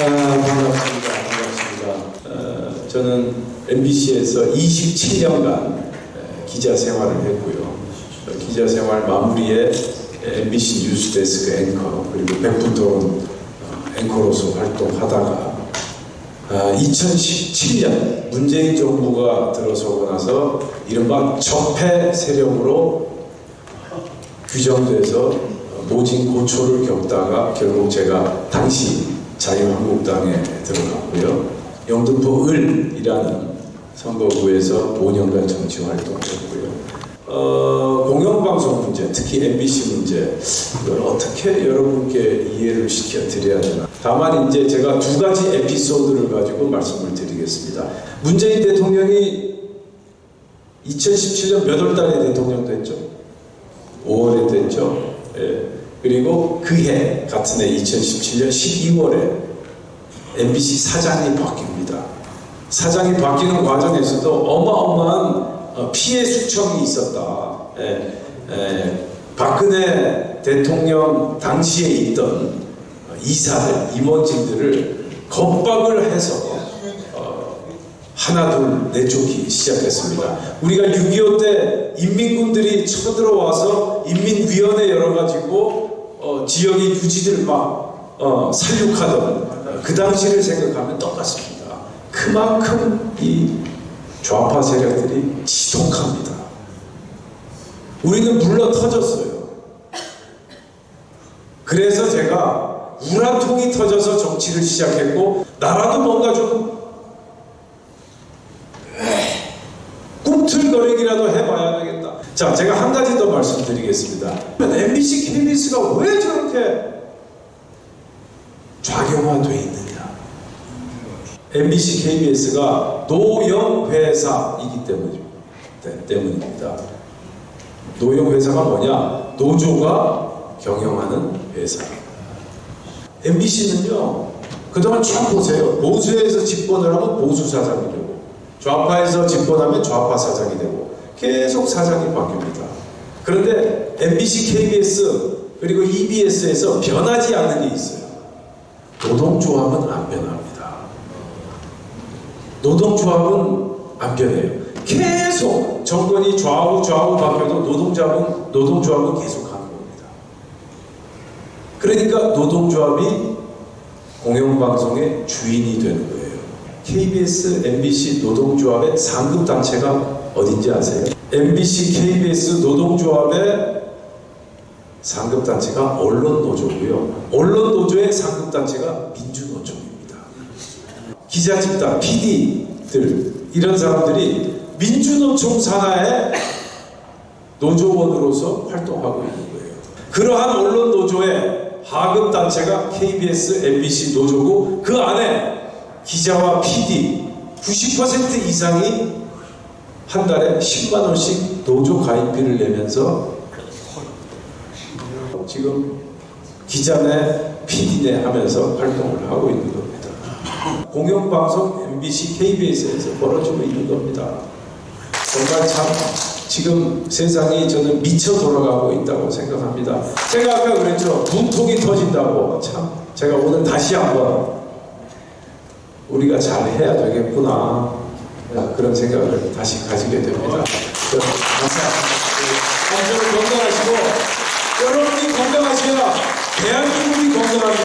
아, 반갑습니다. 반갑습니다. 어, 저는 MBC에서 27년간 기자 생활을 했고요. 어, 기자 생활 마무리에 MBC 뉴스데스크 앵커 그리고 백분토론 어, 앵커로서 활동하다가 아, 2017년 문재인 정부가 들어서고 나서 이른바 적폐 세력으로 규정돼서 어, 모진 고초를 겪다가 결국 제가 당시 자유한국당에 들어갔고요. 영등포 을이라는 선거구에서 5년간 정치 활동했고요. 어, 공영방송 문제, 특히 MBC 문제, 이걸 어떻게 여러분께 이해를 시켜드려야 되나. 다만 이제 제가 두 가지 에피소드를 가지고 말씀을 드리겠습니다. 문재인 대통령이 2017년 몇 월 달에 대통령 됐죠? 5월에 됐죠. 예. 그리고 그해 같은 해 2017년 12월에 MBC 사장이 바뀝니다. 사장이 바뀌는 과정에서도 어마어마한 어, 피해 수청이 있었다. 예. 예. 박근혜 대통령 당시에 있던 이사들, 임원진들을 겁박을 해서 어, 하나 둘 내쫓기 시작했습니다. 우리가 6.25 때 인민군들이 쳐들어와서 인민위원회 열어가지고 어, 지역의 유지들 막 어, 살육하던 그 당시를 생각하면 똑같습니다. 그만큼 이 좌파 세력들이 지독합니다. 우리는 물러 터졌어요. 그래서 제가 우라통이 터져서 정치를 시작했고 나라도 뭔가 좀 꿈틀거리기라도 해봐야 되겠다. 자, 제가 한 가지 더 말씀드리겠습니다. MBC, KBS가 왜 저렇게 좌경화돼 있느냐? MBC, KBS가 노영 회사이기 때문입니다. 때문입니다. 노영 회사가 뭐냐? 노조가 경영하는 회사. MBC는요, 그동안 쭉 보세요. 보수에서 집권을 하면 보수 사장이 되고, 좌파에서 집권하면 좌파 사장이 되고, 계속 사장이 바뀝니다. 그런데 MBC, KBS, 그리고 EBS에서 변하지 않는 게 있어요. 노동조합은 안 변합니다. 노동조합은 안 변해요. 계속 정권이 좌우 좌우 바뀌어도 노동조합은 노동조합은 계속 가는 겁니다. 그러니까 노동조합이 공영방송의 주인이 되는 거예요. KBS, MBC 노동조합의 상급 단체가 어딘지 아세요? MBC, KBS 노동조합의 상급 단체가 언론 노조고요. 언론 노조의 상급 단체가 민주노총입니다. 기자 집단, PD들 이런 사람들이 민주노총 산하의 노조원으로서 활동하고 있는 거예요. 그러한 언론 노조의 하급 단체가 KBS, MBC 노조고 그 안에 기자와 PD 90% 이상이 한 달에 10만 원씩 노조 가입비를 내면서 지금 기자네, PD네 하면서 활동을 하고 있는 겁니다. 공영방송 MBC, KBS에서 벌어지고 있는 겁니다. 정말 참 지금 세상이 저는 미쳐 돌아가고 있다고 생각합니다. 제가 아까 그랬죠. 문통이 터진다고. 참 제가 오늘 다시 한번 우리가 잘 해야 되겠구나. 그런 생각을 다시 가지게 됩니다. 감사합니다. 안전 건강하시고 여러분이 건강하셔야 대한민국이 건강합니다.